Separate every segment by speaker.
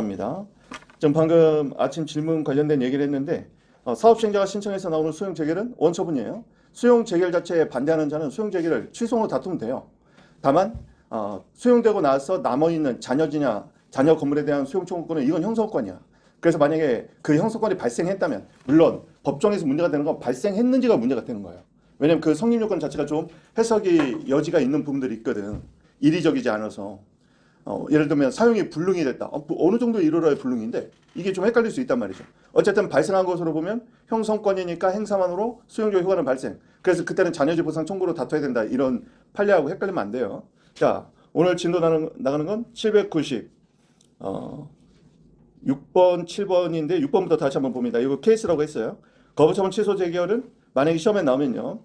Speaker 1: 합니다. 좀 방금 아침 질문 관련된 얘기를 했는데 어, 사업 시행자가 신청해서 나오는 수용 재결은 원처분이에요. 수용 재결 자체에 반대하는 자는 수용 재결을 취소로 다투면 돼요. 다만 어, 수용되고 나서 남아 있는 자녀지냐 자녀 건물에 대한 수용 청구권은 이건 형성권이야. 그래서 만약에 그 형성권이 발생했다면 물론 법정에서 문제가 되는 건 발생했는지가 문제가 되는 거예요. 왜냐면 그 성립 요건 자체가 좀 해석이 여지가 있는 부분들이 있거든. 이리적이지 않아서. 어, 예를 들면 사용이 불능이 됐다. 어, 뭐 어느 정도 이르러야 불능인데 이게 좀 헷갈릴 수 있단 말이죠. 어쨌든 발생한 것으로 보면 형성권이니까 행사만으로 수용적 효과는 발생. 그래서 그때는 자녀지 보상 청구로 다퉈야 된다. 이런 판례하고 헷갈리면 안 돼요. 자, 오늘 진도 나가는, 나가는 건 790, 어, 6번, 7번인데 6번부터 다시 한번 봅니다. 이거 케이스라고 했어요. 거부처분 취소 재결은 만약에 시험에 나오면요.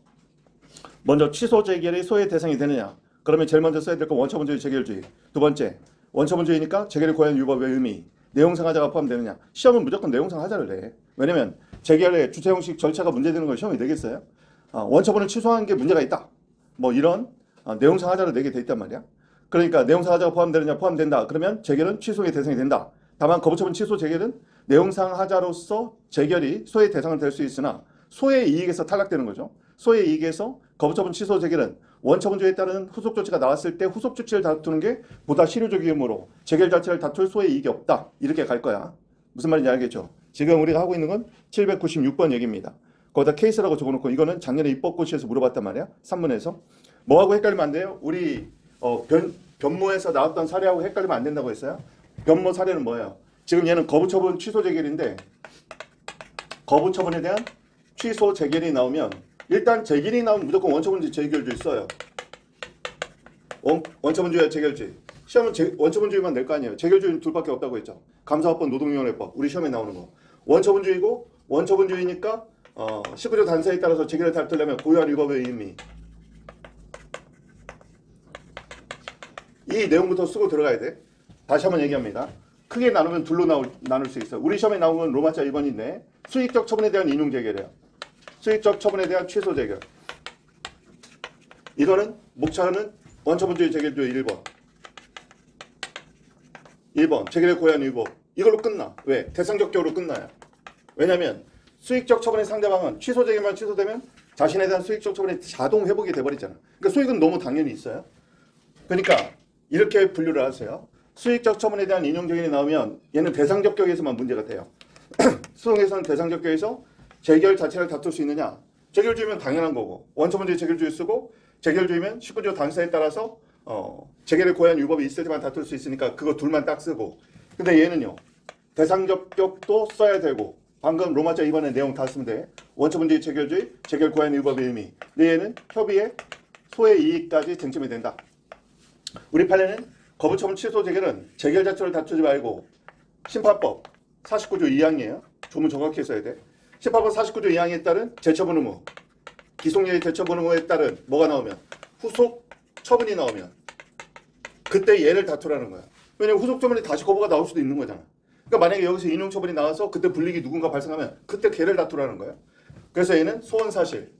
Speaker 1: 먼저 취소 재결이 소외 대상이 되느냐? 그러면 제일 먼저 써야 될 건 원처분주의 재결주의. 두 번째, 원처분주의니까 재결의 고유한 유법의 의미. 내용상 하자가 포함되느냐? 시험은 무조건 내용상 하자를 해. 왜냐면 재결의 주체 형식 절차가 문제되는 걸 시험이 되겠어요? 아, 원처분을 취소한 게 문제가 있다. 뭐 이런 아, 내용상 하자를 내게 돼 있단 말이야. 그러니까 내용상 하자가 포함되느냐 포함된다. 그러면 재결은 취소의 대상이 된다. 다만 거부처분 취소 재결은 내용상 하자로서 재결이 소의 대상은 될 수 있으나 소의 이익에서 탈락되는 거죠. 소의 이익에서 거부처분 취소 재결은 원처분조에 따른 후속 조치가 나왔을 때 후속 조치를 다투는 게 보다 실효적이므로 재결 자체를 다툴 소의 이익이 없다. 이렇게 갈 거야. 무슨 말인지 알겠죠? 지금 우리가 하고 있는 건 796번 얘기입니다. 거기다 케이스라고 적어놓고 이거는 작년에 입법고시에서 물어봤단 말이야. 3문에서. 뭐하고 헷갈리면 안 돼요? 우리 어, 변, 변모에서 나왔던 사례하고 헷갈리면 안 된다고 했어요. 변모 사례는 뭐예요? 지금 얘는 거부처분 취소 재결인데 거부처분에 대한 취소 재결이 나오면 일단 재결이 나오면 무조건 원처분주의 재결주의 써요. 원, 원처분주의 재결주의. 시험은 재, 원처분주의만 낼 거 아니에요. 재결주의는 둘밖에 없다고 했죠. 감사합법 노동위원회법 우리 시험에 나오는 거. 원처분주의고 원처분주의니까 어, 19조 단서에 따라서 재결을 다투려면 고유한 위법의 의미. 이 내용부터 쓰고 들어가야 돼. 다시 한번 얘기합니다. 크게 나누면 둘로 나올, 나눌 수 있어. 우리 시험에 나온 건 로마자 2번인데 수익적 처분에 대한 인용 재결이에요. 수익적 처분에 대한 취소 재결. 이거는 목차는 원처분주의 재결주의 1번. 1번 재결의 고유한 위법. 이걸로 끝나. 왜? 대상적격으로 끝나요. 왜냐면 수익적 처분의 상대방은 취소 재결만 취소되면 자신에 대한 수익적 처분이 자동 회복이 돼버리잖아. 그러니까 수익은 너무 당연히 있어요. 그러니까 이렇게 분류를 하세요. 수익적 처분에 대한 인용 재결이 나오면 얘는 대상적격에서만 문제가 돼요. 수동에서는 대상적격에서 재결 자체를 다툴 수 있느냐? 재결주의면 당연한 거고 원처분주의 재결주의 쓰고 재결주의면 19조 단서에 따라서 어, 재결의 고유한 유법이 있을 때만 다툴 수 있으니까 그거 둘만 딱 쓰고. 근데 얘는요 대상적격도 써야 되고 방금 로마자 2번의 내용 다 쓰면 돼. 원처분주의 재결주의 재결 고유한 유법의 의미. 근데 얘는 협의의 소의 이익까지 쟁점이 된다. 우리 판례는 거부처분 취소 재결은 재결 자체를 다투지 말고 심판법 49조 2항이에요. 조문 정확히 써야 돼 심판법 49조 2항에 따른 재처분 의무 기속예의 재처분 의무에 따른 뭐가 나오면 후속 처분이 나오면 그때 얘를 다투라는 거야. 왜냐면 후속 처분이 다시 거부가 나올 수도 있는 거잖아. 그러니까 만약에 여기서 인용 처분이 나와서 그때 불이익이 누군가 발생하면 그때 걔를 다투라는 거야. 그래서 얘는 소원 사실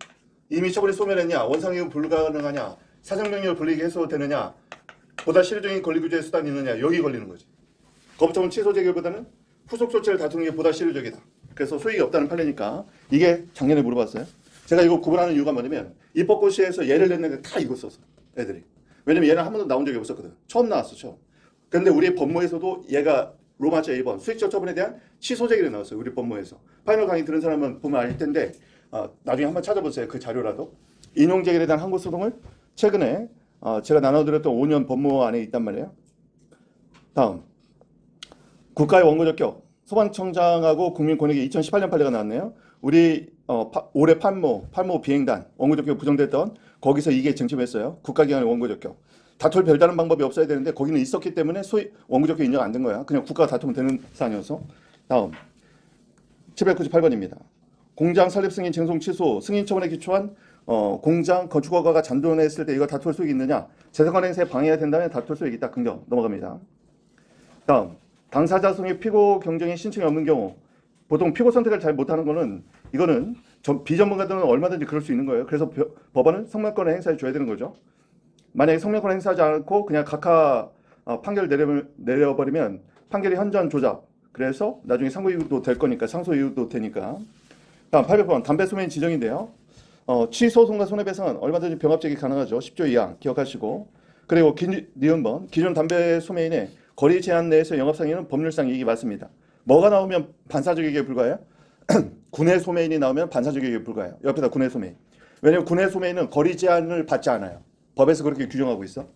Speaker 1: 이미 처분이 소멸했냐 원상이익은 불가능하냐 사정명령 불이익이 해소되느냐 보다 실효적인 권리구제의 수단이 있느냐 여기 걸리는 거지. 거부처분 취소 재결보다는 후속 조치를 다투는 게 보다 실효적이다. 그래서 소익이 없다는 판례니까 이게 작년에 물어봤어요. 제가 이거 구분하는 이유가 뭐냐면 입법고시에서 예를 냈는데 다 이거 썼어 애들이. 왜냐면 얘는 한 번도 나온 적이 없었거든. 처음 나왔어 처음. 근데 우리 법무에서도 얘가 로마자 1번 수익적 처분에 대한 취소 제기를 나왔어요. 우리 법무에서. 파이널 강의 들은 사람은 보면 알 텐데 어, 나중에 한번 찾아보세요. 그 자료라도. 인용 제기에 대한 항고 소송을 최근에 어, 제가 나눠드렸던 5년 법무 안에 있단 말이에요. 다음 국가의 원고 적격 소방청장하고 국민권익위 2018년 판례가 나왔네요. 우리 어, 파, 올해 판모 판모 비행단 원고 적격 부정됐던 거기서 이게 쟁점했어요. 국가기관의 원고 적격. 다툴 별다른 방법이 없어야 되는데 거기는 있었기 때문에 소위 원고 적격 인정 안 된 거야. 그냥 국가가 다투면 되는 사안이어서. 다음 798번입니다. 공장 설립 승인 쟁송 취소 승인 처분에 기초한 어, 공장 건축 허가가 잔존했을 때 이거 다툴 수 있느냐? 재산권 행사에 방해가 된다면 다툴 수 있다. 긍정 넘어갑니다. 다음 당사자 성의 피고 경쟁이 신청이 없는 경우 보통 피고 선택을 잘 못하는 거는 이거는 전- 비전문가들은 얼마든지 그럴 수 있는 거예요. 그래서 벼- 법원은 성명권을 행사해 줘야 되는 거죠. 만약에 성명권을 행사하지 않고 그냥 각하 어, 판결 내려, 내려버리면 판결이 현저한 조작. 그래서 나중에 상고 이유도 될 거니까 상소 이유도 되니까. 다음 800번 담배 소매인 지정인데요. 어, 취소송과 손해배상은 얼마든지 병합적이 가능하죠. 10조 이항 기억하시고. 그리고 기, 니은번 기존 담배 소매인의 거리 제한 내에서 영업상에는 법률상 이익이 맞습니다. 뭐가 나오면 반사적이게 불과해요? 군의 소매인이 나오면 반사적이게 불과해요. 옆에다 군의 소매인. 왜냐하면 군의 소매인은 거리 제한을 받지 않아요. 법에서 그렇게 규정하고 있어.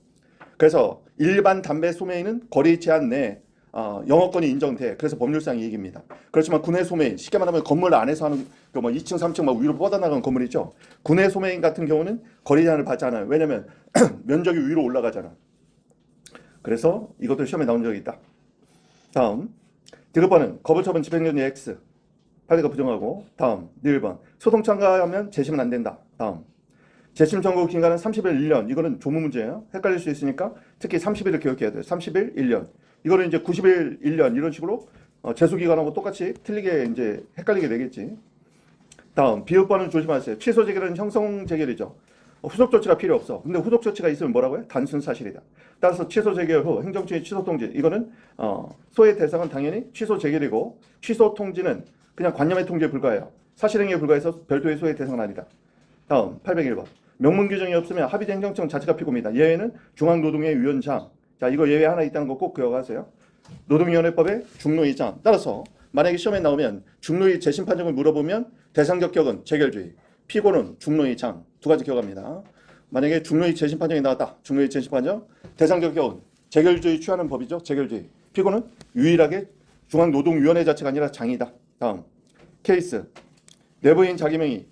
Speaker 1: 그래서 일반 담배 소매인은 거리 제한 내 어, 영업권이 인정돼. 그래서 법률상 이익입니다. 그렇지만 군의 소매인, 쉽게 말하면 건물 안에서 하는 그뭐 2층, 3층 막 위로 뻗어나가는 건물 있죠. 군의 소매인 같은 경우는 거리 제한을 받지 않아요. 왜냐하면 면적이 위로 올라가잖아. 그래서 이것도 시험에 나온 적이 있다. 다음 디귿번은 거부처분 집행전이 X 판례가 부정하고 다음 네1번 소송 참가하면 재심은 안 된다. 다음 재심 청구 기간은 30일 1년 이거는 조문 문제예요. 헷갈릴 수 있으니까 특히 30일을 기억해야 돼요. 30일 1년 이거는 이제 90일 1년 이런 식으로 어, 재수 기간하고 똑같이 틀리게 이제 헷갈리게 되겠지. 다음 비읍번은 조심하세요. 취소 재결은 형성 재결이죠. 어, 후속 조치가 필요 없어. 근데 후속 조치가 있으면 뭐라고요? 단순 사실이다. 따라서 취소 재결 후 행정처의 취소 통지 이거는 어, 소의 대상은 당연히 취소 재결이고 취소 통지는 그냥 관념의 통지에 불과해요. 사실행위에 불과해서 별도의 소의 대상은 아니다. 다음 801번 명문 규정이 없으면 합의제 행정청 자체가 피고입니다. 예외는 중앙노동위의 위원장. 자 이거 예외 하나 있다는 거 꼭 기억하세요. 노동위원회법의 중노위장. 따라서 만약에 시험에 나오면 중노위 재심 판정을 물어보면 대상 적 격은 재결주의, 피고는 중노위장 두 가지 기억합니다. 만약에 중노위 재심 판정이 나왔다. 중노위 재심 판정 대상적 격은 재결주의 취하는 법이죠. 재결주의. 피고는 유일하게 중앙노동위원회 자체가 아니라 장이다. 다음 케이스 내부인 자기명의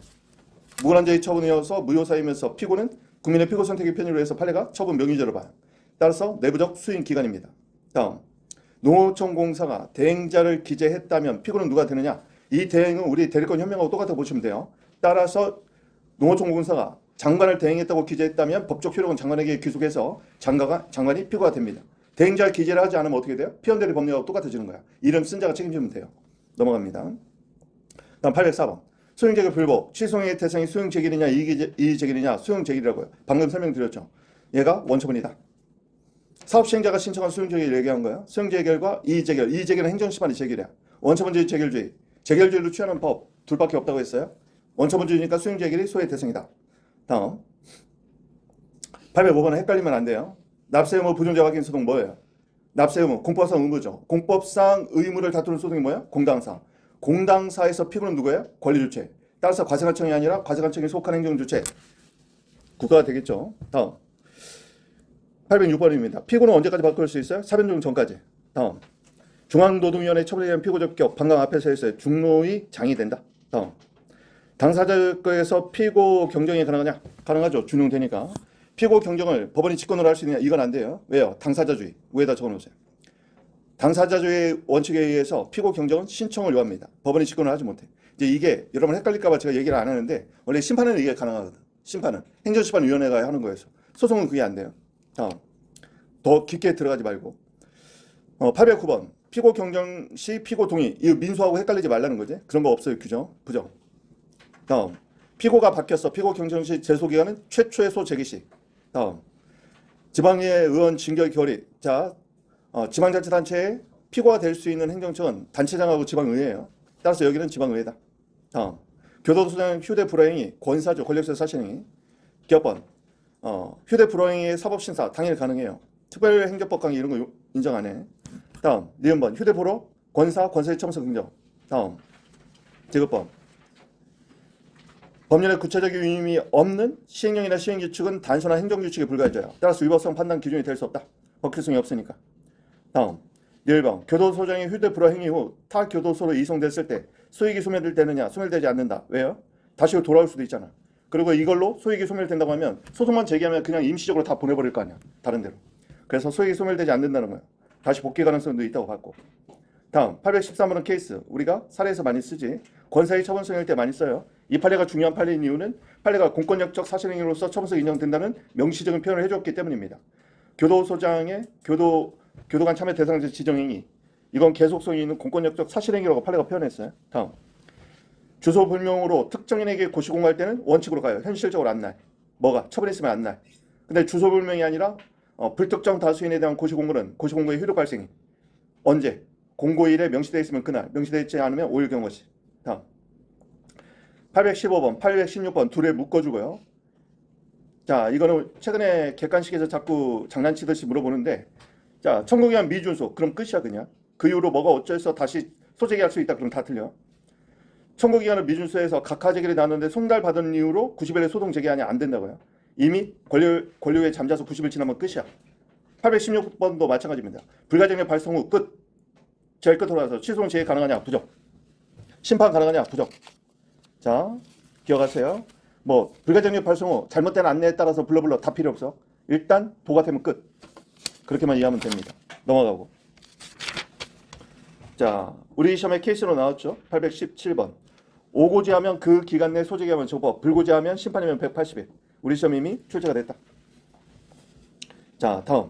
Speaker 1: 무관한자의 처분이어서 무효사이면서 피고는 국민의 피고 선택의 편의로 해서 판례가 처분 명의죄로 봐요. 따라서 내부적 수인 기관입니다. 다음 농어촌 공사가 대행자를 기재했다면 피고는 누가 되느냐? 이 대행은 우리 대리권 현명하고 똑같아 보시면 돼요. 따라서 농어촌공사가 장관을 대행했다고 기재했다면 법적 효력은 장관에게 귀속해서 장관가, 장관이 피고가 됩니다. 대행자를 기재를 하지 않으면 어떻게 돼요? 피원대리 법률하고 똑같아지는 거야. 이름 쓴 자가 책임지면 돼요. 넘어갑니다. 다음 804번. 수용재결 불복. 취소행위 대상이 수용재결이냐 이의재결이냐 수용재결이라고요. 방금 설명드렸죠. 얘가 원처분이다. 사업시행자가 신청한 수용재결 얘기한 거야. 수용재결과 이의재결. 이의재결은 행정심판이 재결이야. 원처분주의 재결주의. 재결주의로 취하는 법 둘밖에 없다고 했어요. 원처분주의니까 수용재결이 소의 대상이다. 다음 805번은 헷갈리면 안 돼요. 납세 의무 부존재 확인 소송 뭐예요? 납세 의무 공법상 의무죠. 공법상 의무를 다투는 소송이 뭐야? 공당사. 공당사에서 피고는 누구예요? 권리주체. 따라서 과세관청이 아니라 과세관청이 속한 행정주체. 국가가 되겠죠. 다음 806번입니다. 피고는 언제까지 바꿀 수 있어요? 사변종 전까지. 다음 중앙노동위원회 처벌에 대한 피고 적격 방금 앞에서 했어요. 중노위 장이 된다. 다음 당사자에서 피고 경정이 가능하냐? 가능하죠. 준용되니까. 피고 경정을 법원이 직권으로 할 수 있느냐? 이건 안 돼요. 왜요? 당사자주의. 위에다 적어놓으세요. 당사자주의 원칙에 의해서 피고 경정은 신청을 요합니다. 법원이 직권을 하지 못해. 이제 이게 여러분 헷갈릴까봐 제가 얘기를 안 하는데 원래 심판은 이게 가능하거든. 심판은 행정심판위원회가 하는 거여서 소송은 그게 안 돼요. 다음 더 깊게 들어가지 말고 어, 809번 피고 경정 시 피고 동의 이 민수하고 헷갈리지 말라는 거지. 그런 거 없어요 규정 부정. 다음 피고가 바뀌었어. 피고 경정 시 제소 기간은 최초의 소 제기 시. 다음 지방의 의원 징계 결의 자 어, 지방자치단체의 피고가 될 수 있는 행정청은 단체장하고 지방의회예요. 따라서 여기는 지방의회다. 다음 교도소장 휴대 불허행위 권사죠 권력세 사실행위 기업번 어, 휴대 불허행위의 사법심사 당연히 가능해요. 특별행정법 강의 이런 거 요- 인정 안 해. 다음 니은번 휴대 불허 권사 권사의 첨서 긍정. 다음 제급번 법률의 구체적인 의미 없는 시행령이나 시행규칙은 단순한 행정규칙에 불과해져요. 따라서 위법성 판단 기준이 될 수 없다. 법규성이 없으니까. 다음 1번 교도소장이 휴대 불허 행위 후 타 교도소로 이송됐을 때 소익이 소멸될 때느냐 소멸되지 않는다. 왜요? 다시 돌아올 수도 있잖아. 그리고 이걸로 소익이 소멸된다고 하면 소송만 제기하면 그냥 임시적으로 다 보내버릴 거 아니야. 다른 데로. 그래서 소익이 소멸되지 않는다는 거야. 다시 복귀 가능성도 있다고 봤고. 다음 813번은 케이스. 우리가 사례에서 많이 쓰지. 권사의 처분성일 때 많이 써요. 이 판례가 중요한 판례인 이유는 판례가 공권력적 사실행위로서 처분성 인정된다는 명시적인 표현을 해줬기 때문입니다. 교도소장의 교도 교도관 참여 대상자 지정행위 이건 계속성이 있는 공권력적 사실행위라고 판례가 표현했어요. 다음 주소 불명으로 특정인에게 고시공할 때는 원칙으로 가요. 현실적으로 안 날. 뭐가 처벌했으면 안 날. 근데 주소 불명이 아니라 어, 불특정 다수인에 대한 고시공물은 고시공고의 효력 발생이 언제? 공고일에 명시되어 있으면 그날, 명시되어 있지 않으면 5일 경과시. 다음. 815번, 816번 둘에 묶어주고요. 자, 이거는 최근에 객관식에서 자꾸 장난치듯이 물어보는데, 자, 천국이한 미준수, 그럼 끝이야 그냥. 그 이후로 뭐가 어째서 다시 소재기 할 수 있다, 그럼 다 틀려. 천국기관은 미준수에서 각하 제기를 나눴는데 송달 받은 이후로 90일에 소송 제기하니 안 된다고요. 이미 권료, 권료에 잠자서 90일 지나면 끝이야. 816번도 마찬가지입니다. 불가정의 발송 후 끝. 제일 끝으로 와서 취소는 제기 가능하냐? 부정. 심판 가능하냐? 부정. 자, 기억하세요. 뭐 불가정의 발송 후 잘못된 안내에 따라서 불러불러 다 필요 없어. 일단 도가되면 끝. 그렇게만 이해하면 됩니다. 넘어가고. 자, 우리 시험에 케이스로 나왔죠. 817번. 오고지하면 그 기간 내 소재기하면 조법, 불고지하면 심판이면 180일. 우리 시험 이미 출제가 됐다. 자, 다음.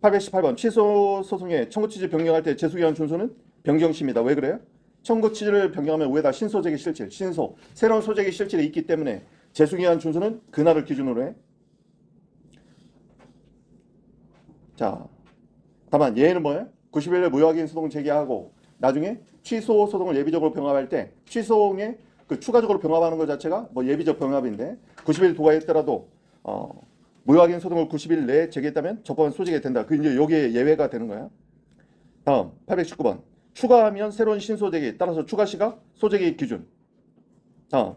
Speaker 1: 818번. 취소 소송에 청구 취지 변경할 때 재수기한 준수는 변경시입니다. 왜 그래요? 청구 취지를 변경하면 위에다 신소재기 실질, 신소, 새로운 소재기 실질이 있기 때문에 재수기한 준수는 그날을 기준으로 해. 자, 다만 얘는 뭐예요? 90일에 무효확인 소송 제기하고 나중에 취소 소송을 예비적으로 병합할 때 취소에 그 추가적으로 병합하는 것 자체가 뭐 예비적 병합인데 90일 도과했더라도 어, 무효확인 소송을 90일 내에 제기했다면 적법한 소지가 된다. 그 이제 여기에 예외가 되는 거야. 다음 819번 추가하면 새로운 신소재기 따라서 추가시가 소재기 기준. 다음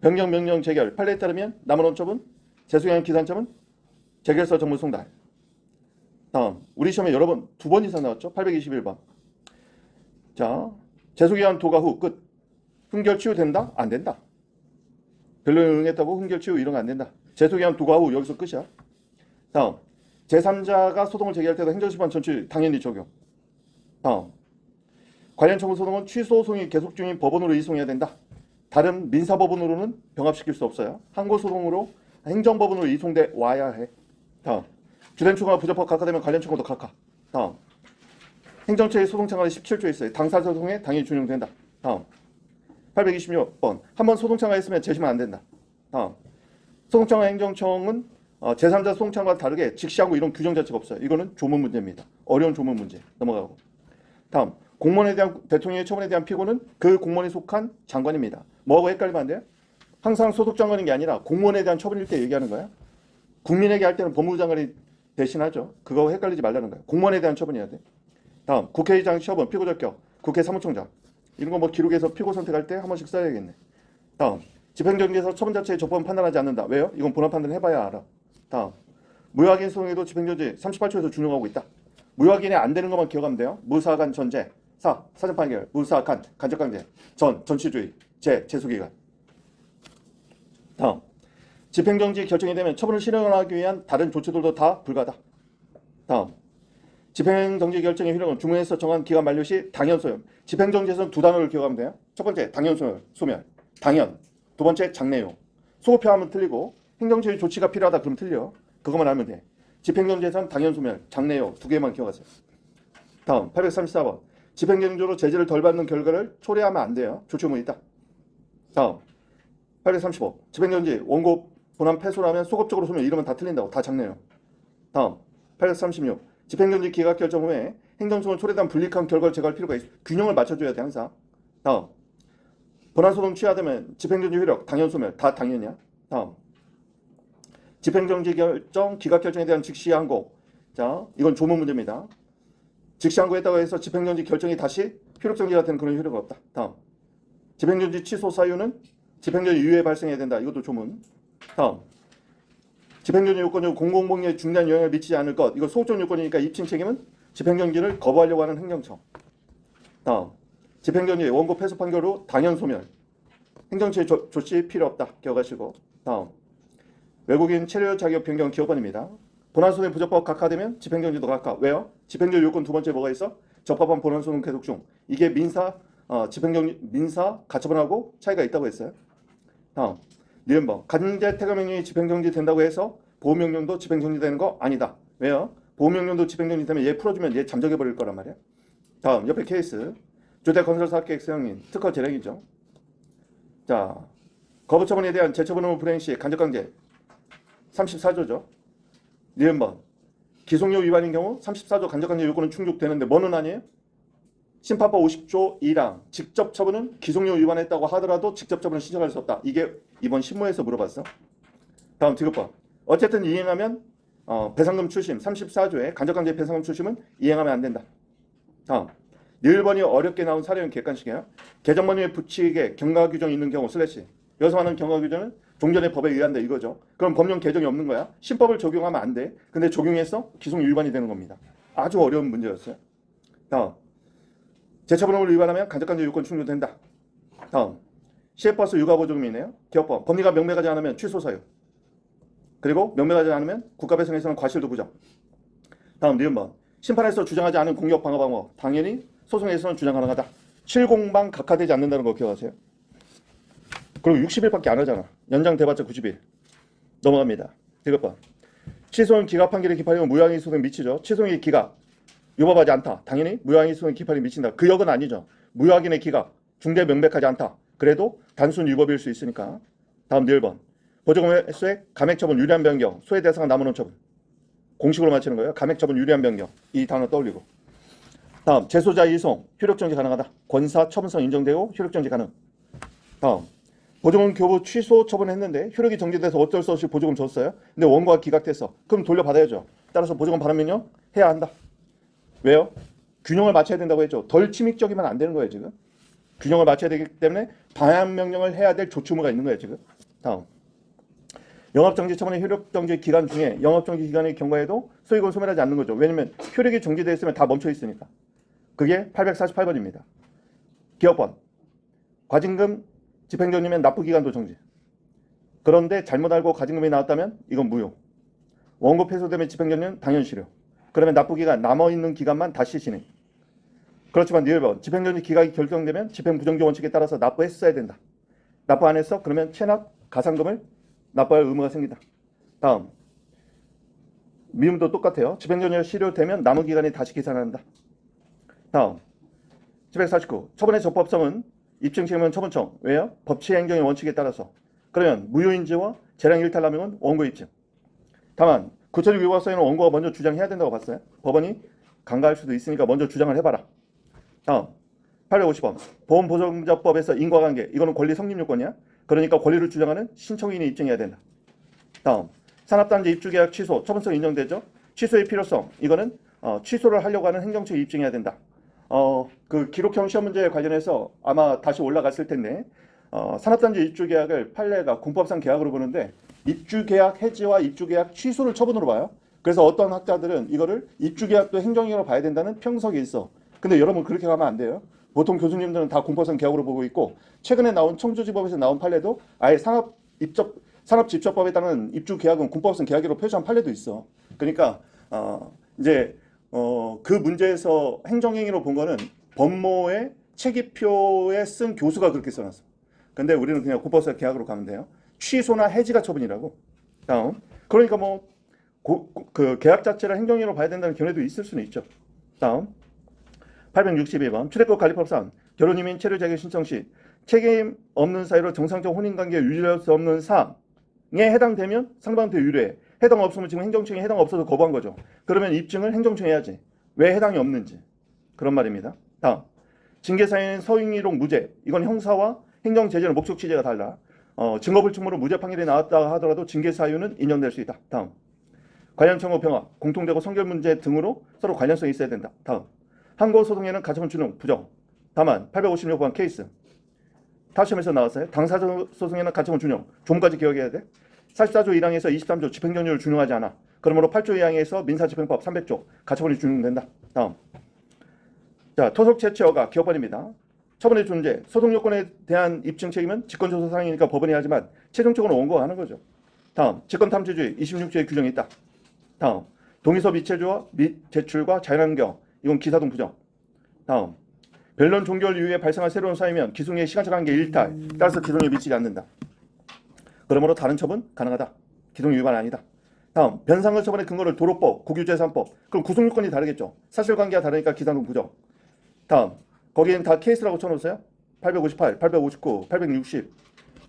Speaker 1: 변경 명령 재결 판례에 따르면 남은 원점은 재수형 기산점은 재결서 정무 송달. 다음 우리 시험에 여러 번 두 번 이상 나왔죠. 821번. 자 재수기한 도가 후 끝. 흥결 치유 된다? 안 된다. 변론에 응했다고 흥결 치유 이런 거 안 된다. 재소기한 도가 후 여기서 끝이야. 다음 제3자가 소송을 제기할 때도 행정심판 전치 당연히 적용. 다음 관련 청구 소송은 취소 소송이 계속 중인 법원으로 이송해야 된다. 다른 민사 법원으로는 병합시킬 수 없어요. 항고 소송으로 행정법원으로 이송돼 와야 해. 다음 주된 청구가 부적법 각하되면 관련 청구도 각하. 다음 행정처의 소송 창관이 17조에 있어요. 당사 소송에 당연히 준용된다. 다음 826번 한 번 소송 창가했으면 재심은 안 된다. 다음 소송창과 행정청은 어, 제3자 소송창과 다르게 직시하고 이런 규정 자체가 없어요. 이거는 조문 문제입니다. 어려운 조문 문제 넘어가고 다음 공무원에 대한 대통령의 처분에 대한 피고는 그 공무원에 속한 장관입니다. 뭐하고 헷갈리면 안 돼요? 항상 소속 장관인 게 아니라 공무원에 대한 처분일 때 얘기하는 거야. 국민에게 할 때는 법무부 장관이 대신하죠. 그거 헷갈리지 말라는 거예요. 공무원에 대한 처분이어야 돼. 다음 국회의장 처분 피고 적격 국회 사무총장 이런 거 뭐 기록에서 피고 선택할 때 한 번씩 써야겠네. 다음 집행정지에서 처분 자체의 적법은 판단하지 않는다. 왜요? 이건 본안 판단 해봐야 알아. 다음 무효확인 소송에도 집행정지 38초에서 준용하고 있다. 무효확인이 안 되는 것만 기억하면 돼요. 무사간 전제, 사 사전 판결, 무사간 간접강제, 전 전치주의, 재 재수기간. 다음 집행정지 결정이 되면 처분을 실행하기 위한 다른 조치들도 다 불가다. 다음 집행정지 결정의 효력은 주문에서 정한 기간 만료 시 당연 소멸. 집행정지에서는 두 단어를 기억하면 돼요. 첫 번째 당연 소멸, 소멸. 당연. 두 번째 장래용. 소급표 하면 틀리고 행정처의 조치가 필요하다 그럼 틀려. 그것만 알면 돼. 집행정지에서는 당연 소멸, 장래용 두 개만 기억하세요. 다음 834번. 집행정지로 제재를 덜 받는 결과를 초래하면 안 돼요. 조치문이 있다. 다음 835. 집행정지 원고 본안 패소라면 소급적으로 소멸 이러면 다 틀린다고 다 장래용. 다음 836. 집행정지 기각 결정 후에 행정소송 초래된 불리한 결과를 제거할 필요가 있어. 균형을 맞춰줘야 돼 항상. 다음 본안 소송 취하되면 집행정지 효력 당연 소멸 다 당연이야. 다음 집행정지 결정 기각 결정에 대한 즉시 항고. 자 이건 조문 문제입니다. 즉시 항고했다고 해서 집행정지 결정이 다시 효력정지가 되는 그런 효력은 없다. 다음 집행정지 취소 사유는 집행정지 이후에 발생해야 된다. 이것도 조문. 다음 집행정지 요건이 공공복리에 중대한 영향을 미치지 않을 것. 이거 소극적 요건이니까 입증 책임은 집행정지를 거부하려고 하는 행정처. 다음 집행정지 원고 패소 판결 후 당연 소멸. 행정처의 조, 조치 필요 없다. 기억하시고 다음 외국인 체류 자격 변경 기업원입니다. 본안소송 부적법 각하되면 집행정지도 각하. 왜요? 집행정지 요건 두 번째 뭐가 있어? 적법한 본안소송 계속 중. 이게 민사 어, 집행정 민사 가처분하고 차이가 있다고 했어요. 다음 니은번 간제 퇴거 명령이 집행정지 된다고 해서 보호 명령도 집행정지 되는 거 아니다. 왜요? 보호 명령도 집행정지 되면 얘 풀어주면 얘 잠적해 버릴 거란 말이야. 다음 옆에 케이스 주택건설사업계획 승인 특허 재량이죠. 자 거부처분에 대한 재처분 후 불행 시 간접강제 34조죠. 니은번 기속력 위반인 경우 34조 간접관계 요건은 충족되는데 뭐는 아니에요? 심판법 50조 2랑 직접 처분은 기속력 위반했다고 하더라도 직접 처분을 신청할 수 없다. 이게 이번 신문에서 물어봤어. 다음 디귿번. 어쨌든 이행하면 어, 배상금 출심 34조의 간접관계 배상금 출심은 이행하면 안 된다. 다음 1번이 어렵게 나온 사례는 객관식이에요. 개정번호에 붙이게 경과 규정이 있는 경우 슬래시 여기서 말하는 경과 규정은 종전의 법에 의한다 이거죠. 그럼 법령 개정이 없는 거야. 신법을 적용하면 안 돼. 근데 적용해서 기속 위반이 되는 겁니다. 아주 어려운 문제였어요. 다음 재처분을 위반하면 간접관계 요건 충족된다. 다음 시외버스 육아보조금이네요. 기업법 법리가 명백하지 않으면 취소 사유. 그리고 명백하지 않으면 국가배상에서는 과실도 부정. 다음 니은번 심판에서 주장하지 않은 공격 방어 방어 당연히 소송에서는 주장 가능하다. 실공방 각하되지 않는다는 거 기억하세요. 그리고 60일밖에 안 하잖아. 연장 대봤자 90일. 넘어갑니다. 이것봐. 취소는 기각 판결의 기판이면 무효항의 소송에 미치죠. 취소의 기각 유법하지 않다. 당연히 무효항의 소송의 기판이 미친다. 그 역은 아니죠. 무효확인의 기각 중대 명백하지 않다. 그래도 단순 유법일 수 있으니까. 다음 1번. 보조금 횟수액 감액 처분 유리한 변경 소외 대상 남은 처분 공식으로 맞추는 거예요. 감액 처분 유리한 변경 이 단어 떠올리고 다음 재소자 이송 효력 정지 가능하다. 권사 처분성 인정되고 효력 정지 가능. 다음 보조금 교부 취소 처분했는데 효력이 정지돼서 어쩔 수 없이 보조금 줬어요. 근데 원고가 기각됐어. 그럼 돌려받아야죠. 따라서 보조금 명령 해야 한다. 왜요? 균형을 맞춰야 된다고 했죠. 덜 침익적이면 안 되는 거예요 지금. 균형을 맞춰야 되기 때문에 반환 명령을 해야 될 조치무가 있는 거예요 지금. 다음 영업정지 처분의 효력정지 기간 중에 영업정지 기간의 경과에도 소액을 소멸하지 않는 거죠. 왜냐면 효력이 정지되어 있으면 다 멈춰 있으니까. 그게 848번입니다. 기업번 과징금 집행정지면 납부기간도 정지. 그런데 잘못 알고 과징금이 나왔다면 이건 무효. 원고 패소되면 집행정지는 당연시료. 그러면 납부기간 남아있는 기간만 다시 진행. 그렇지만 1번 집행정지 기각이 결정되면 집행부정지 원칙에 따라서 납부했어야 된다. 납부 안 했어? 그러면 체납 가상금을 납부할 의무가 생긴다. 다음 미음도 똑같아요. 집행정지가 실효되면 남은 기간이 다시 계산한다. 다음 749 처분의 적법성은 입증 책임은 처분청 왜요? 법치 행정의 원칙에 따라서 그러면 무효인지와 재량 일탈 남용은 원고 입증. 다만 구체적 위법성에는 원고가 먼저 주장해야 된다고 봤어요. 법원이 강가할 수도 있으니까 먼저 주장을 해봐라. 다음 850번 보험보장자법에서 인과관계 이거는 권리 성립 요건이야. 그러니까 권리를 주장하는 신청인이 입증해야 된다. 다음 산업단지 입주계약 취소 처분성 인정되죠. 취소의 필요성 이거는 어, 취소를 하려고 하는 행정처에 입증해야 된다. 어, 그 기록형 시험 문제에 관련해서 아마 다시 올라갔을 텐데 어, 산업단지 입주 계약을 판례가 공법상 계약으로 보는데 입주 계약 해지와 입주 계약 취소를 처분으로 봐요. 그래서 어떤 학자들은 이거를 입주 계약도 행정행위로 봐야 된다는 평석이 있어. 근데 여러분 그렇게 가면 안 돼요. 보통 교수님들은 다 공법상 계약으로 보고 있고 최근에 나온 청주지법에서 나온 판례도 아예 산업 입적 산업집적법에 따른 입주 계약은 공법상 계약으로 표시한 판례도 있어. 그러니까 어, 이제 어, 그 문제에서 행정행위로 본 거는 법모의 체기표에 쓴 교수가 그렇게 써놨어. 근데 우리는 그냥 공법상 계약으로 가면 돼요. 취소나 해지가 처분이라고. 다음. 그러니까 뭐그 계약 자체를 행정행위로 봐야 된다는 견해도 있을 수는 있죠. 다음. 862번 출애굽 관리법상 결혼 이민 체류 자격 신청 시 책임 없는 사유로 정상적 혼인 관계 유지할 수 없는 사항에 해당되면 상대방한테 유례 해. 해당 없으면 지금 행정청이 해당 없어서 거부한 거죠. 그러면 입증을 행정청이 해야지. 왜 해당이 없는지. 그런 말입니다. 다음. 징계 사유는 서인이록 무죄. 이건 형사와 행정 제재는 목적 취재가 달라. 어, 증거 불충으로 무죄 판결이 나왔다 하더라도 징계 사유는 인정될 수 있다. 다음. 관련 청구 병합, 공통되고 성결 문제 등으로 서로 관련성이 있어야 된다. 다음. 항고 소송에는 가처분 준용 부정. 다만 856번 케이스. 타시험에서 나왔어요. 당사자 소송에는 가처분 준용. 좀까지 기억해야 돼. 44조 1항에서 23조 집행정지를 준용하지 않아. 그러므로 8조 2항에서 민사집행법 300조 가처분이 준용된다. 다음. 자, 토속 채취어가 기업번입니다. 처분의 존재, 소송 요건에 대한 입증 책임은 직권조사 사항이니까 법원이 하지만 최종적으로 원고가 하는 거죠. 다음, 직권 탐지주의 26조의 규정이 있다. 다음, 동의서 미체주와 미 제출과 자연환경 이건 기사동 부정. 다음, 변론 종결 이후에 발생한 새로운 사유면 기승의 시간적 한계 일탈 따라서 기동에 미치지 않는다. 그러므로 다른 처분 가능하다. 기동 위반 아니다. 다음, 변상을 처분의 근거를 도로법, 국유재산법. 그럼 구속요건이 다르겠죠. 사실관계가 다르니까 기사동 부정. 다음, 거기는 다 케이스라고 쳐놓으세요. 858, 859, 860.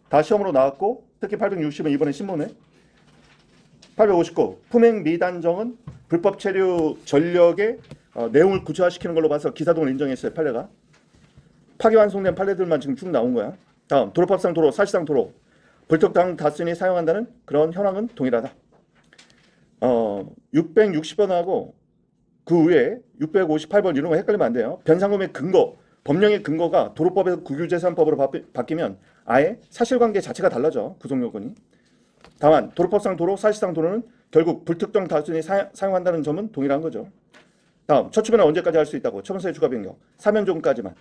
Speaker 1: 다 시험으로 나왔고 특히 860은 이번에 신문에 859 품행 미단정은 불법 체류 전력의 어, 내용을 구체화시키는 걸로 봐서 기사동을 인정했어요 판례가 파기완송된 판례들만 지금 쭉 나온 거야 다음 도로법상 도로 사실상 도로 불특정 다수인이 사용한다는 그런 현황은 동일하다 어 660번하고 그 위에 658번 이런 거 헷갈리면 안 돼요 변상금의 근거 법령의 근거가 도로법에서 국유재산법으로 바뀌- 바뀌 면 아예 사실관계 자체가 달라져 구속 요건이 다만 도로법상 도로, 사실상 도로는 결국 불특정 다수인이 사, 사용한다는 점은 동일한 거죠. 다음 처추변은 언제까지 할 수 있다고? 처분서의 추가 변경 3연종까지만.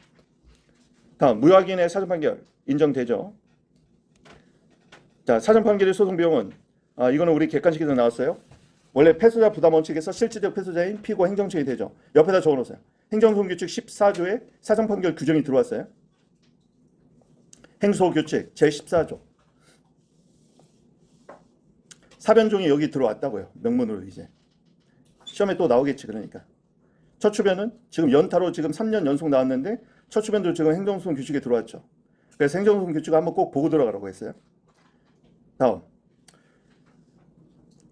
Speaker 1: 다음 무효확인의 사전 판결 인정되죠. 자 사전 판결의 소송 비용은 아 이거는 우리 객관식에서 나왔어요. 원래 패소자 부담 원칙에서 실질적 패소자인 피고 행정처이 되죠. 옆에다 적어놓으세요. 행정소규칙 14조에 사전 판결 규정이 들어왔어요. 행소규칙 제14조. 사변종이 여기 들어왔다고요. 명문으로 이제. 시험에 또 나오겠지 그러니까. 처추변은 지금 연타로 지금 3년 연속 나왔는데 처추변도 지금 행정소송 규칙에 들어왔죠. 그래서 행정소송 규칙 한번 꼭 보고 들어가라고 했어요. 다음.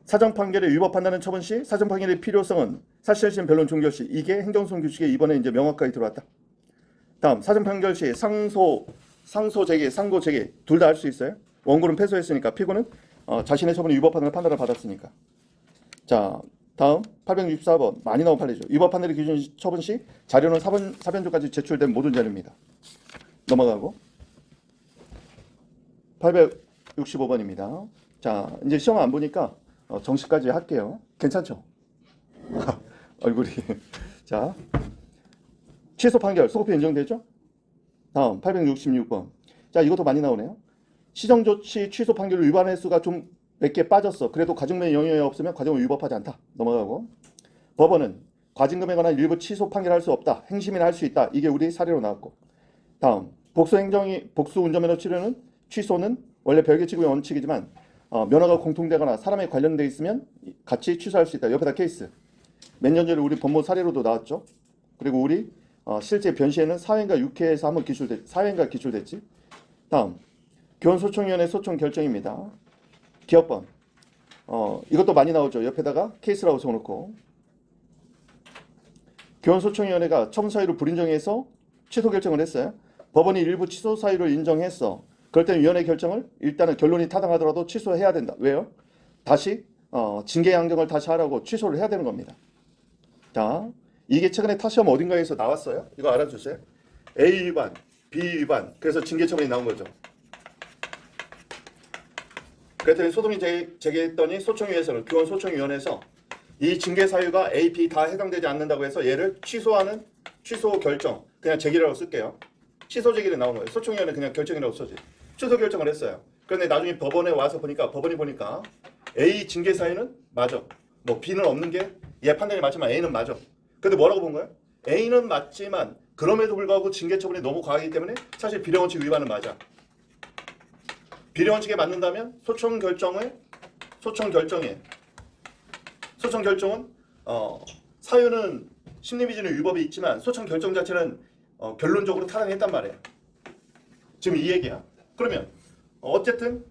Speaker 1: 사전 판결에 위법한다는 처분 시 사전 판결의 필요성은 사실심 변론 종결 시 이게 행정소송 규칙에 이번에 이제 명확하게 들어왔다. 다음 사전 판결 시 상소 상소 제기 상고 제기 둘 다 할 수 있어요. 원고는 패소했으니까 피고는 어, 자신의 처분이 위법한다는 판단을 받았으니까. 자, 다음 864번 많이 나온 판례죠. 위법 판례의 기준 시- 처분 시 자료는 사변 사변조까지 제출된 모든 자료입니다. 넘어가고 865번입니다. 자, 이제 시험 안 보니까 어, 정식까지 할게요. 괜찮죠? 얼굴이 자 취소 판결 소급표 인정되죠? 다음 866번. 자, 이것도 많이 나오네요. 시정조치 취소 판결을 위반할 수가 좀 몇 개 빠졌어. 그래도 과징금의 영향이 없으면 과징을 위법하지 않다. 넘어가고. 법원은 과징금에 관한 일부 취소 판결할 수 없다. 행심이나 할 수 있다. 이게 우리 사례로 나왔고. 다음 복수 행정이 복수 운전면허 치료는 취소는 원래 별개 지구의 원칙이지만 어, 면허가 공통되거나 사람에 관련돼 있으면 같이 취소할 수 있다. 옆에다 케이스. 몇 년 전에 우리 법무 사례로도 나왔죠. 그리고 우리 어, 실제 변시에는 사회인가 6회에서 한번 기출됐 사회인가 기출됐지. 다음 교원 소총위원회 소총 결정입니다. 기업번. 어, 이것도 많이 나오죠. 옆에다가 케이스라고 적어놓고. 교원 소총위원회가 처분 사유를 불인정해서 취소 결정을 했어요. 법원이 일부 취소 사유를 인정했어. 그럴 때는 위원회 결정을 일단은 결론이 타당하더라도 취소해야 된다. 왜요? 다시 어, 징계 양정을 다시 하라고 취소를 해야 되는 겁니다. 자, 이게 최근에 타시험 어딘가에서 나왔어요. 이거 알아주세요. A 위반, B 위반. 그래서 징계 처분이 나온 거죠. 그랬더니 소동이 제- 제기했더니 소총위에서는 교원 소총위원회에서 이 징계 사유가 A, B 다 해당되지 않는다고 해서 얘를 취소하는 취소 결정 그냥 제기라고 쓸게요. 취소 제기를 나온 거예요. 소총위원회 그냥 결정이라고 써지. 취소 결정을 했어요. 그런데 나중에 법원에 와서 보니까 법원이 보니까 A 징계 사유는 맞아. 뭐 B는 없는 게 얘 판단이 맞지만 A는 맞아. 근데 뭐라고 본 거예요? A는 맞지만 그럼에도 불구하고 징계 처분이 너무 과하기 때문에 사실 비례 원칙 위반은 맞아. 비례 원칙에 맞는다면 소총 결정을 소총 결정에 소총 결정은 어, 사유는 심리 비준의 위법이 있지만 소총 결정 자체는 어, 결론적으로 타당했단 말이에요. 지금 이 얘기야. 그러면 어쨌든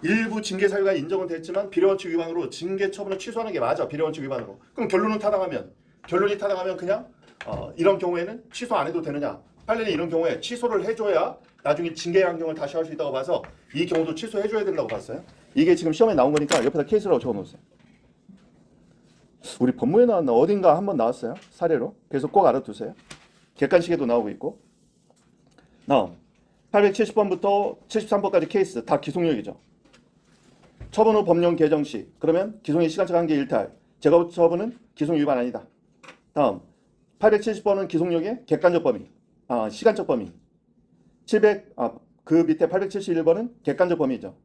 Speaker 1: 일부 징계 사유가 인정은 됐지만 비례원칙 위반으로 징계 처분을 취소하는 게 맞아. 비례원칙 위반으로. 그럼 결론은 타당하면 결론이 타당하면 그냥 어, 이런 경우에는 취소 안 해도 되느냐? 판례는 이런 경우에 취소를 해줘야 나중에 징계 양경을 다시 할 수 있다고 봐서 이 경우도 취소해줘야 된다고 봤어요. 이게 지금 시험에 나온 거니까 옆에다 케이스라고 적어놓으세요. 우리 법무에 나왔나 어딘가 한번 나왔어요 사례로. 그래서 꼭 알아두세요. 객관식에도 나오고 있고. 다음 870번부터 73번까지 케이스 다 기속력이죠. 처분 후 법령 개정 시 그러면 기송의 시간차 관계 일탈 제거 처분은 기송 위반 아니다. 다음 870번은 기속력의 객관적 범위 아 시간적 범위 700아그 밑에 871번은 객관적 범위죠.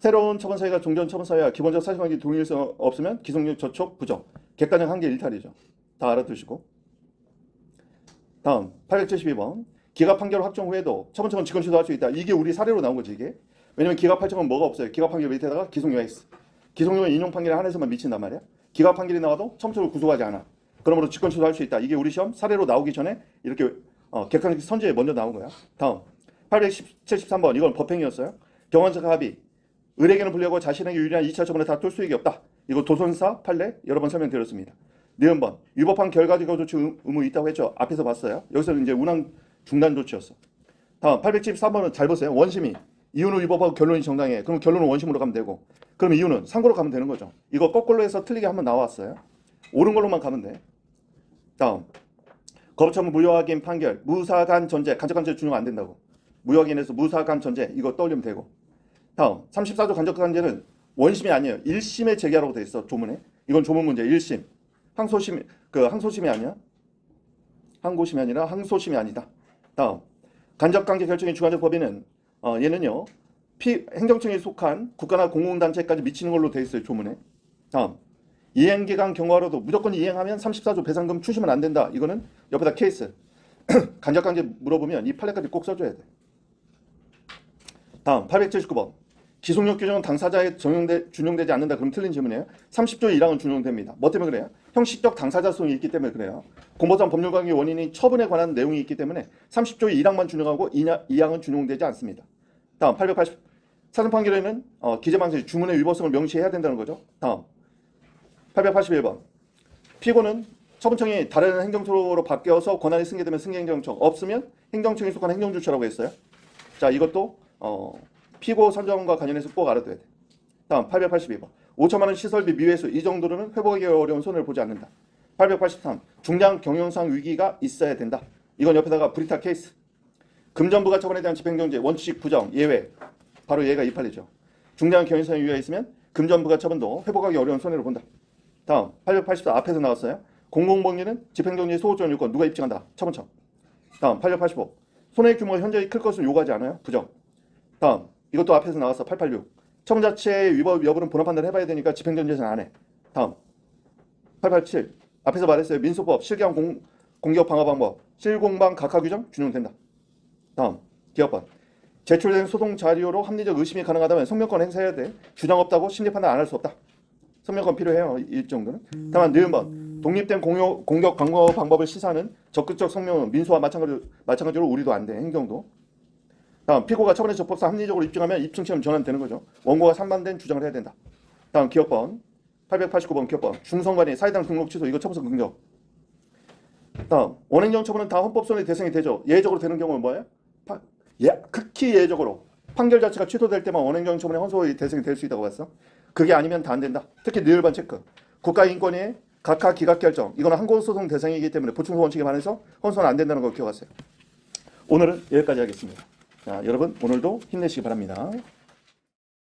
Speaker 1: 새로운 처분 사유가 종전 처분 사유와 기본적 사실관계 동일성 없으면 기속력 저촉 부정 객관적 한계 일탈이죠. 다 알아두시고 다음 872번 기각 판결 확정 후에도 처분 처분 직권 취소할 수 있다. 이게 우리 사례로 나온 거지 이게. 왜냐면 기각 판정은 뭐가 없어요. 기각 판결 밑에다가 기속료가 있어. 기속료는 인용 판결에 한해서만 미친단 말이야. 기각 판결이 나와도 처음처럼 구속하지 않아. 그러므로 직권 취소할 수 있다. 이게 우리 시험 사례로 나오기 전에 이렇게 어, 객관적 선제에 먼저 나온 거야. 다음 873번 이건 법행이었어요. 경원적 합의 을에게는 불리하고 자신에게 유리한 2차 처분에 다툴 수익이 없다. 이거 도선사 판례 여러 번 설명드렸습니다. 네번 번 위법한 결과적 조치 의- 의무 있다고 했죠. 앞에서 봤어요. 여기서는 이제 운항 중단 조치였어. 다음 873번은 잘 보세요. 원심이 이유는 위법하고 결론이 정당해. 그럼 결론은 원심으로 가면 되고 그럼 이유는 상고로 가면 되는 거죠. 이거 거꾸로 해서 틀리게 한번 나왔어요. 옳은 걸로만 가면 돼. 다음 거부처분 무효확인 판결 무사간 전제 간접간제 준용 안 된다고 무효확인에서 무사간 전제 이거 떠올리면 되고 다음 34조 간접간제는 원심이 아니에요 1심에 제기하라고 돼 있어 조문에 이건 조문 문제 1심 항소심 그 항소심이 아니야 항고심이 아니라 항소심이 아니다 다음 간접관계 결정의 주관적 법인은 어, 얘는요 피 행정청에 속한 국가나 공공단체까지 미치는 걸로 돼 있어요 조문에 다음 이행기간 경과로도 무조건 이행하면 34조 배상금 추심은 안 된다. 이거는 옆에다 케이스. 간접관계 물어보면 이 판례까지 꼭 써줘야 돼. 다음 879번. 기속력 규정은 당사자에 적용돼 준용되지 않는다. 그럼 틀린 질문이에요. 30조 1항은 준용됩니다. 뭐 때문에 그래요? 형식적 당사자성이 있기 때문에 그래요. 공보상 법률관계 원인이 처분에 관한 내용이 있기 때문에 30조 1항만 준용하고 2항은 준용되지 않습니다. 다음 880 사전 판결에는 어, 기재방식 주문의 위법성을 명시해야 된다는 거죠. 다음 881번. 피고는 처분청이 다른 행정처로 바뀌어서 권한이 승계되면 승계행정청 없으면 행정청에 속한 행정주체라고 했어요. 자 이것도 어, 피고 선정과 관련해서 꼭 알아둬야 돼. 다음 882번. 5천만 원 시설비 미회수 이 정도로는 회복하기 어려운 손해를 보지 않는다. 883. 중량 경영상 위기가 있어야 된다. 이건 옆에다가 브리타 케이스. 금전부가 처분에 대한 집행정지 원칙 부정 예외. 바로 얘가 이 판례죠. 중량 경영상 위기가 있으면 금전부가 처분도 회복하기 어려운 손해를 본다. 다음 884 앞에서 나왔어요. 공공법리는 집행정지 소호전 요건 누가 입증한다. 처분청. 다음 885 손해의 규모가 현저히 클 것을 요구하지 않아요. 부정. 다음 이것도 앞에서 나왔어. 886 처분 자체의 위법 여부는 본원 판단을 해봐야 되니까 집행정지에서는 안 해. 다음 887 앞에서 말했어요. 민소법 실기한 공, 공격 방어 방법 실공방 각하 규정 준용된다. 다음 기업번 제출된 소송 자료로 합리적 의심이 가능하다면 성명권 행사해야 돼. 주장 없다고 심리 판단 안 할 수 없다. 성명권 필요해요. 이 정도는. 다만 느음번 독립된 공격, 공격 방어 방법을 시사하는 적극적 성명은 민소와 마찬가지로, 마찬가지로 우리도 안 돼. 행정도. 다음 피고가 처분의 적법상 합리적으로 입증하면 입증 시험 전환되는 거죠. 원고가 상반된 주장을 해야 된다. 다음 기업번 889번 기업번 중성관이 사회당 등록 취소 이거 처분서 긍정. 다음 원행정 처분은 다 헌법소원의 대상이 되죠. 예외적으로 되는 경우는 뭐예요? 파, 예, 극히 예외적으로 판결 자체가 취소될 때만 원행정 처분의 헌소의 대상이 될 수 있다고 봤어. 그게 아니면 다 안 된다. 특히 늘반 체크. 국가인권위 각하 기각 결정. 이거는 항고소송 대상이기 때문에 보충소 원칙에 반해서 헌소는 안 된다는 걸 기억하세요. 오늘은 여기까지 하겠습니다. 자, 여러분 오늘도 힘내시기 바랍니다.